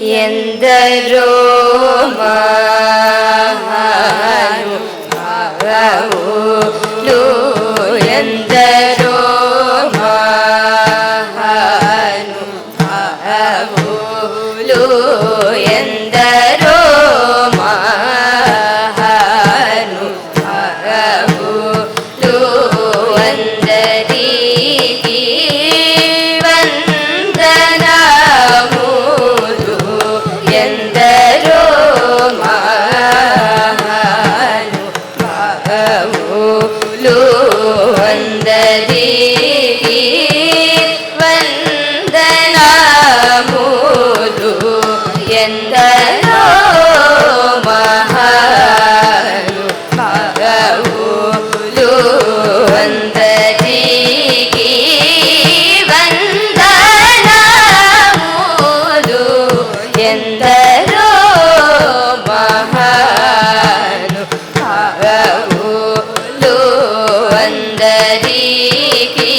எந்த ரோமா ఎంతలో మహాలు మగవులు అందరికి వందనాములు. ఎందరో మహాలు మగవులు అందరికి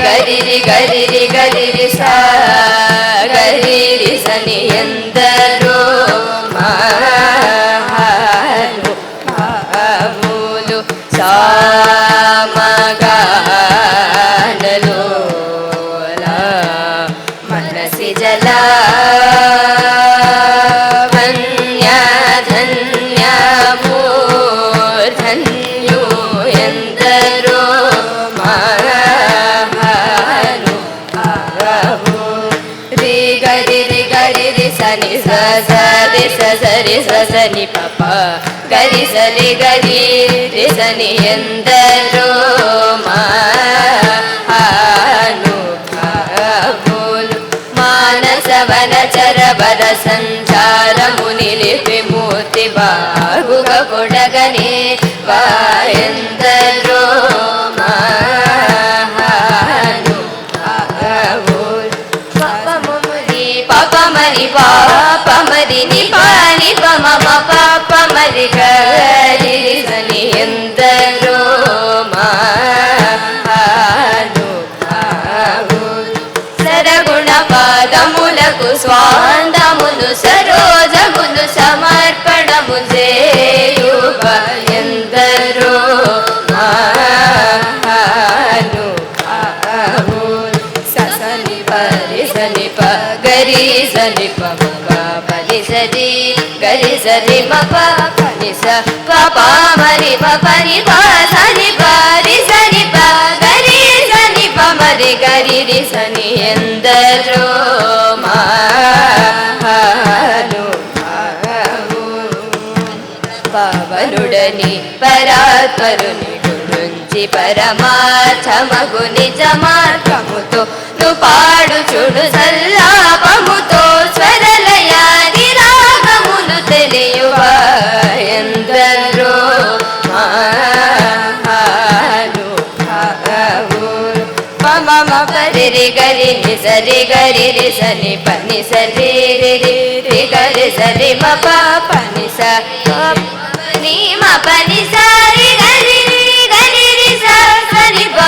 gari gari gari gari sa గరి సని పప గరి సని గరి రిసని ఎందరు మానసవన చర వర సంచార ముని లిపి మూర్తి బాగుడగని వా ಶಿವ ಮಮ గరి సరి ప పని సరి గరి సరి మ ప పని స ప ప మరి పని ప సని ప రి ప గరి సని ప మరి గరి రి సని ఎందరో మాను పవనుడని పరాత్పరుని గురించి పరమార్థమగు నిజ పాడుచుడు సల్లాపముతో స్వరలయాది రాగములు తెలియువా మమ పరి గరి ని సరి గరి రి సని పని సరి రి రి గరి సరి మ పని స. ని మ పని సరి గరి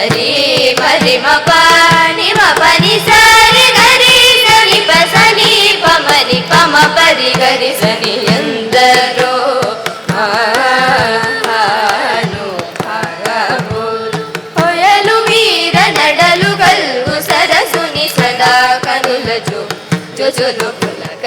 సరి పరి మప నిమ పని సరి గరి సని పసని పమని పమ పరి గరి సని ఎందరో సరసుని సదా జో జో పులక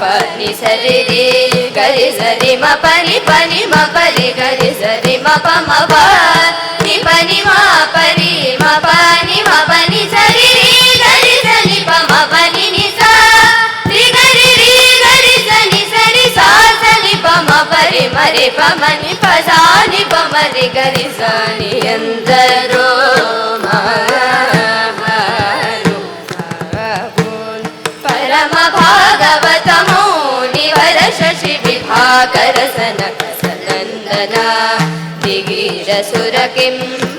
పని సరి రే గరి సరి మ పని పని గరి సరి మ పని మ పని మ పని సరి మని ప సా ని ప మరి పరమ భా నివర శశి విభాకర సనక సనందన దిగిర సుర కిం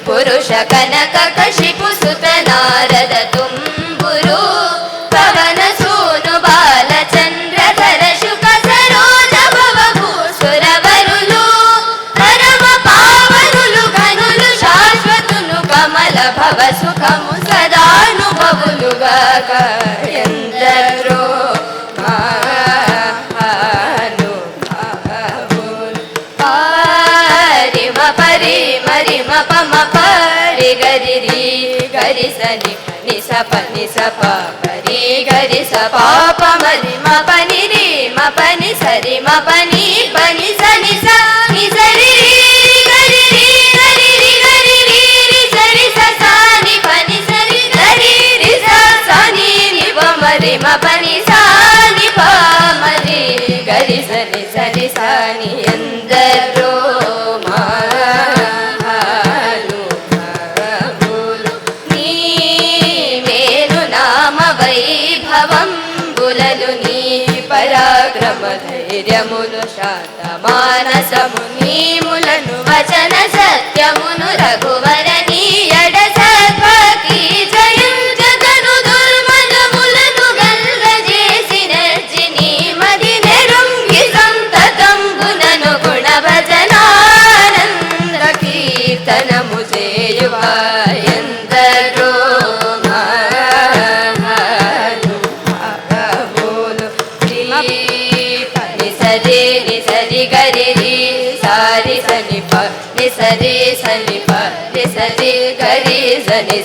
పురుష కనక కశిపు సుత నారద తుంబురు పవన సూను బాలచంద్రధర శుక సరోజ భవ భూసురవరులు పరమ పావనులు ఘనులు శాశ్వతులు కమల భవ సుఖము సదానుభవులుగా గరి సని ని సప పని స పరి గరి స పాప మరి మ ధైర్యములు శాత మానసము నీములను వచన సత్యమును రఘువర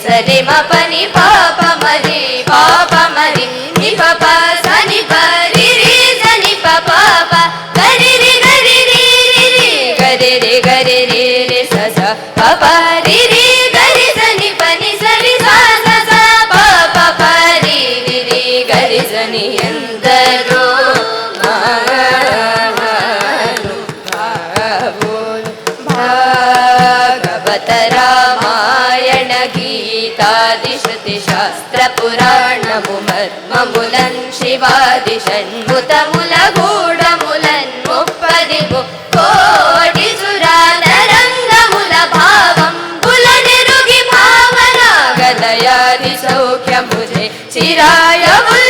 సరి మ పని పాపమరి పాపమరి ని పాప సని పరి రి సని పాప. గరి రి గరి రి రి రి గరి రి గరి రి రి స స పాప రి రి గరి సని పని సరి స శాస్త్రపురాణము మర్మములన్ శివాది షణ్ముతముల గూఢములన్ ముప్పది కోటి సురాతరంగముల భావం పులనిరుగి భావన గదయాది సౌఖ్యముజే చిరాయముల